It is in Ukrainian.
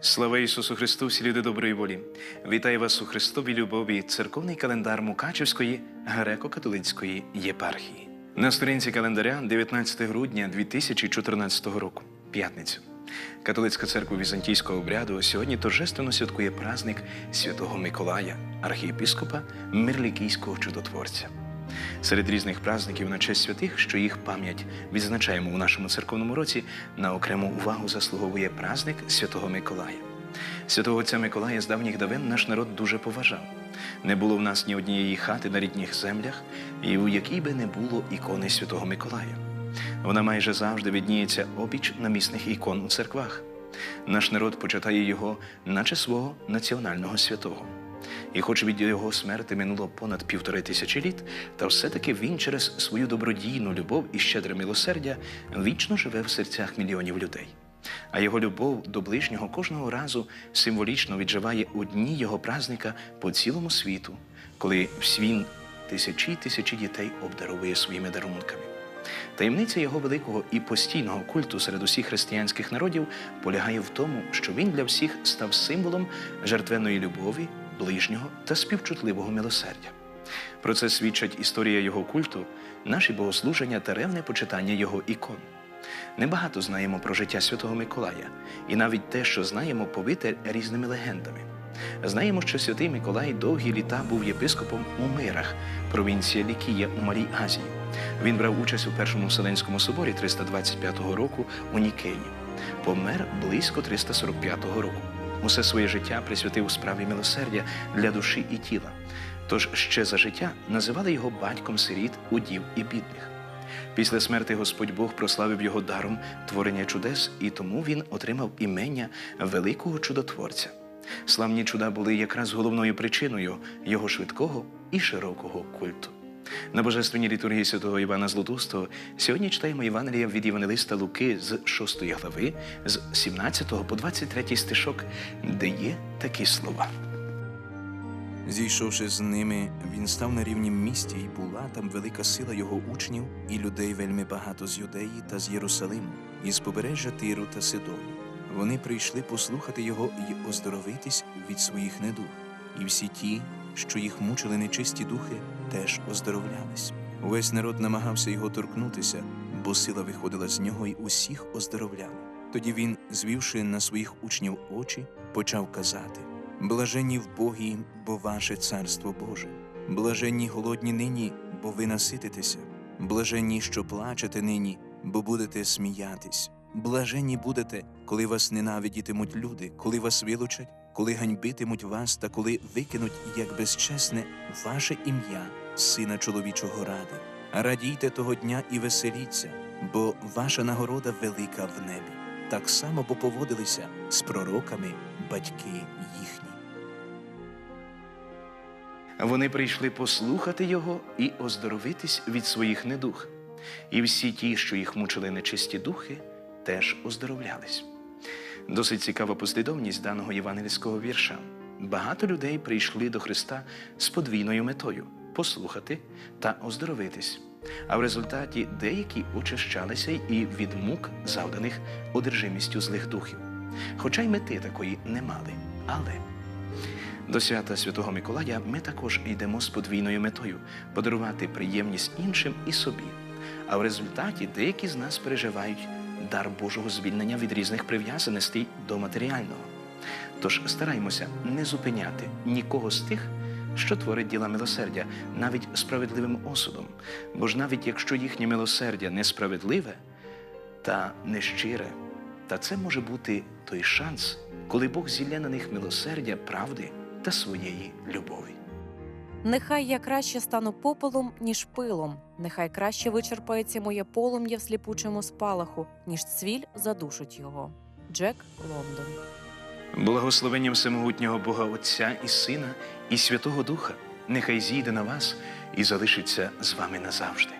Слава Ісусу Христу, всі люди доброї волі! Вітаю вас у Христовій любові, церковний календар Мукачевської греко-католицької єпархії. На сторінці календаря 19 грудня 2014 року, п'ятницю. Католицька церква візантійського обряду сьогодні торжественно святкує праздник Святого Миколая, архієпіскопа Мирлікійського чудотворця. Серед різних праздників на честь святих, що їх пам'ять відзначаємо у нашому церковному році, на окрему увагу заслуговує праздник Святого Миколая. Святого отця Миколая з давніх давен наш народ дуже поважав. Не було в нас ні однієї хати на рідних землях, і у якій би не було ікони Святого Миколая. Вона майже завжди відніється обіч намісних ікон у церквах. Наш народ почитає його, наче свого національного святого. І хоч від його смерти минуло понад півтори тисячі літ, та все-таки він через свою добродійну любов і щедре милосердя вічно живе в серцях мільйонів людей. А його любов до ближнього кожного разу символічно відживає у дні його празника по цілому світу, коли він тисячі й тисячі дітей обдаровує своїми дарунками. Таємниця його великого і постійного культу серед усіх християнських народів полягає в тому, що він для всіх став символом жертвенної любові, ближнього та співчутливого милосердя. Про це свідчать історія його культу, наші богослуження та ревне почитання його ікон. Небагато знаємо про життя Святого Миколая, і навіть те, що знаємо, повите різними легендами. Знаємо, що святий Миколай довгі літа був єпископом у Мирах, провінція Лікія у Малій Азії. Він брав участь у першому Вселенському соборі 325 року у Нікеї. Помер близько 345 року. Усе своє життя присвятив справі милосердя для душі і тіла. Тож ще за життя називали його батьком сиріт, удів і бідних. Після смерти Господь Бог прославив його даром творення чудес, і тому він отримав імення великого чудотворця. Славні чуда були якраз головною причиною його швидкого і широкого культу. На божественній літургії святого Івана Златустого сьогодні читаємо Євангелія від Євангелиста Луки з 6 глави, з 17 по 23 стишок, де є такі слова. Зійшовши з ними, він став на рівнім місті, і була там велика сила його учнів, і людей вельми багато з Юдеї та з Єрусалиму, і з побережжя Тиру та Сидону. Вони прийшли послухати його і оздоровитись від своїх недуг. І всі ті, що їх мучили нечисті духи, теж оздоровлялись. Увесь народ намагався його торкнутися, бо сила виходила з нього і усіх оздоровляла. Тоді він, звівши на своїх учнів очі, почав казати. Блаженні в Богі, бо ваше царство Боже. Блаженні голодні нині, бо ви насититеся. Блаженні, що плачете нині, бо будете сміятись. Блаженні будете, коли вас ненавидітимуть люди, коли вас вилучать, коли ганьбитимуть вас та коли викинуть як безчесне ваше ім'я, сина чоловічого ради. Радійте того дня і веселіться, бо ваша нагорода велика в небі. Так само бо поводилися з пророками батьки їхні. Вони прийшли послухати його і оздоровитись від своїх недух. І всі ті, що їх мучили нечисті духи, теж оздоровлялись. Досить цікава послідовність даного євангельського вірша. Багато людей прийшли до Христа з подвійною метою послухати та оздоровитись. А в результаті деякі очищалися і від мук, завданих одержимістю злих духів. Хоча й мети такої не мали. Але до свята Святого Миколая ми також йдемо з подвійною метою подарувати приємність іншим і собі. А в результаті деякі з нас переживають дар Божого звільнення від різних прив'язаностей до матеріального. Тож стараймося не зупиняти нікого з тих, що творить діла милосердя, навіть справедливим осудом. Бо ж навіть якщо їхнє милосердя несправедливе та нещире, та це може бути той шанс, коли Бог зілля на них милосердя, правди та своєї любові. Нехай я краще стану попелом, ніж пилом. Нехай краще вичерпається моє полум'я в сліпучому спалаху, ніж цвіль задушить його. Джек Лондон. Благословенням всемогутнього Бога Отця і Сина і Святого Духа нехай зійде на вас і залишиться з вами назавжди.